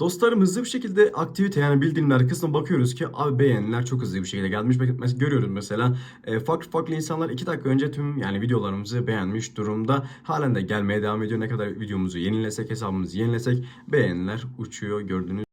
Dostlarım hızlı bir şekilde aktivite yani bildirimler kısmına bakıyoruz ki abi beğeniler çok hızlı bir şekilde gelmiş. Bakın mes- görüyoruz mesela e, farklı farklı insanlar 2 dakika önce tüm yani videolarımızı beğenmiş durumda. Halen de gelmeye devam ediyor. Ne kadar videomuzu yenilesek hesabımızı yenilesek beğeniler uçuyor gördüğünüz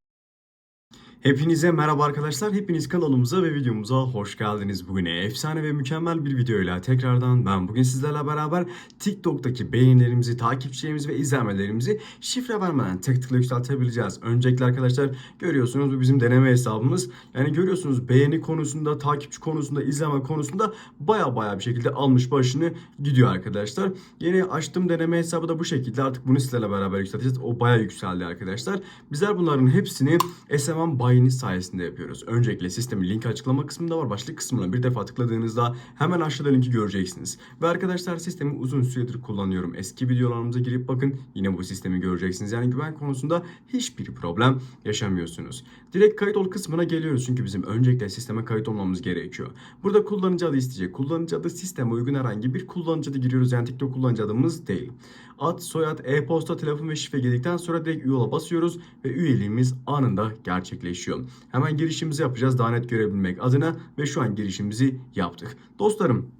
Hepinize merhaba arkadaşlar. Hepiniz kanalımıza ve videomuza hoş geldiniz. Bugün efsane ve mükemmel bir videoyla tekrardan ben bugün sizlerle beraber TikTok'taki beğenilerimizi, takipçilerimizi ve izlenmelerimizi şifre vermeden tek tıkla yükseltebileceğiz. Öncelikle arkadaşlar görüyorsunuz bu bizim deneme hesabımız. Yani görüyorsunuz beğeni konusunda, takipçi konusunda, izlenme konusunda baya baya bir şekilde almış başını gidiyor arkadaşlar. Yeni açtığım deneme hesabı da bu şekilde. Artık bunu sizlerle beraber yükselteceğiz. O baya yükseldi arkadaşlar. Bizler bunların hepsini SMM bayini sayesinde yapıyoruz. Öncelikle sistemin linki açıklama kısmında var. Başlık kısmına bir defa tıkladığınızda hemen aşağıda linki göreceksiniz. Ve arkadaşlar sistemi uzun süredir kullanıyorum. Eski videolarımıza girip bakın yine bu sistemi göreceksiniz. Yani güven konusunda hiçbir problem yaşamıyorsunuz. Direkt kayıt ol kısmına geliyoruz çünkü bizim öncelikle sisteme kayıt olmamız gerekiyor. Burada kullanıcı adı isteyecek. Kullanıcı adı sisteme uygun herhangi bir kullanıcı adı giriyoruz. Yani TikTok kullanıcı adımız değil. Ad, soyad, e-posta, telefon ve şifre girdikten sonra direkt üye basıyoruz ve üyeliğimiz anında gerçekleşiyor. Hemen girişimizi yapacağız daha net görebilmek adına ve şu an girişimizi yaptık. Dostlarım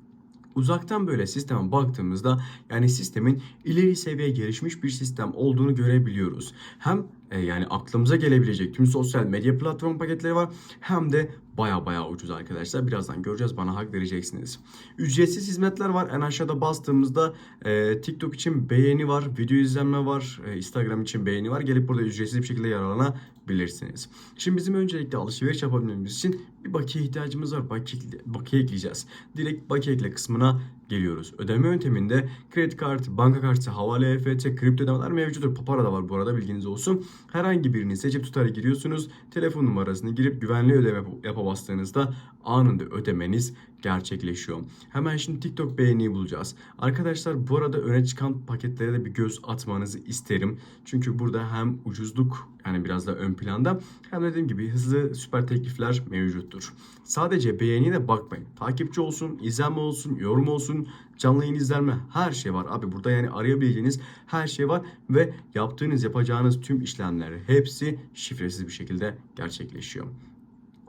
Uzaktan böyle sisteme baktığımızda yani sistemin ileri seviye gelişmiş bir sistem olduğunu görebiliyoruz. Hem e, yani aklımıza gelebilecek tüm sosyal medya platform paketleri var hem de baya baya ucuz arkadaşlar. Birazdan göreceğiz bana hak vereceksiniz. Ücretsiz hizmetler var. En aşağıda bastığımızda e, TikTok için beğeni var, video izlenme var, e, Instagram için beğeni var. Gelip burada ücretsiz bir şekilde yararlanabilirsiniz. Şimdi bizim öncelikle alışveriş yapabilmemiz için bir bakiye ihtiyacımız var. Bakiye, bakiye ekleyeceğiz. Direkt bakiye ekle kısmına geliyoruz. Ödeme yönteminde kredi kartı, banka kartı, havale EFT, kripto ödemeler mevcuttur. Papara da var bu arada bilginiz olsun. Herhangi birini seçip tutarı giriyorsunuz. Telefon numarasını girip güvenli ödeme yapa bastığınızda anında ödemeniz gerçekleşiyor. Hemen şimdi TikTok beğeniyi bulacağız. Arkadaşlar bu arada öne çıkan paketlere de bir göz atmanızı isterim. Çünkü burada hem ucuzluk yani biraz da ön planda hem de dediğim gibi hızlı süper teklifler mevcuttur. Sadece beğeniye de bakmayın. Takipçi olsun, izlenme olsun, yorum olsun, canlı yayın izlenme her şey var. Abi burada yani arayabileceğiniz her şey var ve yaptığınız yapacağınız tüm işlemler hepsi şifresiz bir şekilde gerçekleşiyor.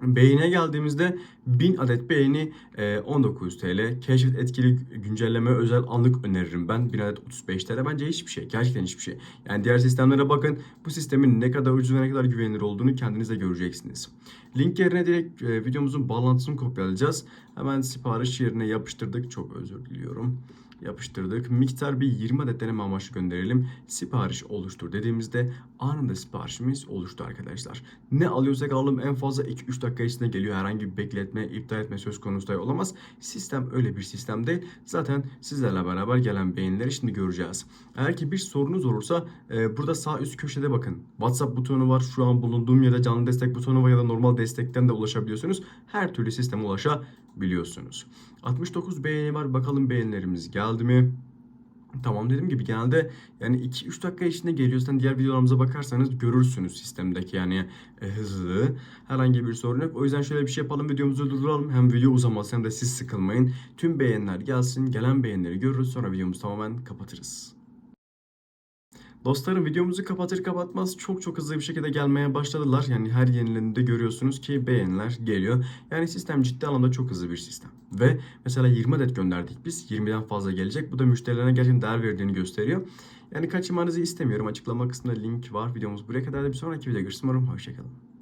Beğeniye geldiğimizde 1000 adet beğeni e, 19 TL. Keşfet etkili güncelleme özel anlık öneririm ben. 1000 adet 35 TL. Bence hiçbir şey. Gerçekten hiçbir şey. Yani diğer sistemlere bakın. Bu sistemin ne kadar ucuz ve ne kadar güvenilir olduğunu kendiniz de göreceksiniz. Link yerine direkt e, videomuzun bağlantısını kopyalayacağız. Hemen sipariş yerine yapıştırdık. Çok özür diliyorum yapıştırdık. Miktar bir 20 adet deneme amaçlı gönderelim. Sipariş oluştur dediğimizde anında siparişimiz oluştu arkadaşlar. Ne alıyorsak alalım en fazla 2-3 dakika içinde geliyor. Herhangi bir bekletme, iptal etme söz konusu dahi olamaz. Sistem öyle bir sistem değil. Zaten sizlerle beraber gelen beğenileri şimdi göreceğiz. Eğer ki bir sorunuz olursa e, burada sağ üst köşede bakın. WhatsApp butonu var. Şu an bulunduğum yerde canlı destek butonu var ya da normal destekten de ulaşabiliyorsunuz. Her türlü sisteme ulaşabiliyorsunuz. 69 beğeni var. Bakalım beğenilerimiz geldi mi? Tamam dediğim gibi genelde yani 2-3 dakika içinde geliyor. Zaten diğer videolarımıza bakarsanız görürsünüz sistemdeki yani e, hızlı. Herhangi bir sorun yok. O yüzden şöyle bir şey yapalım. Videomuzu durduralım. Hem video uzamasın hem de siz sıkılmayın. Tüm beğeniler gelsin. Gelen beğenileri görürüz. Sonra videomuzu tamamen kapatırız. Dostlarım videomuzu kapatır kapatmaz çok çok hızlı bir şekilde gelmeye başladılar. Yani her yenileninde görüyorsunuz ki beğeniler geliyor. Yani sistem ciddi anlamda çok hızlı bir sistem. Ve mesela 20 adet gönderdik biz. 20'den fazla gelecek. Bu da müşterilerine gerçekten değer verdiğini gösteriyor. Yani kaçırmanızı istemiyorum. Açıklama kısmında link var. Videomuz buraya kadar da bir sonraki videoda görüşürüz. Umarım hoşçakalın.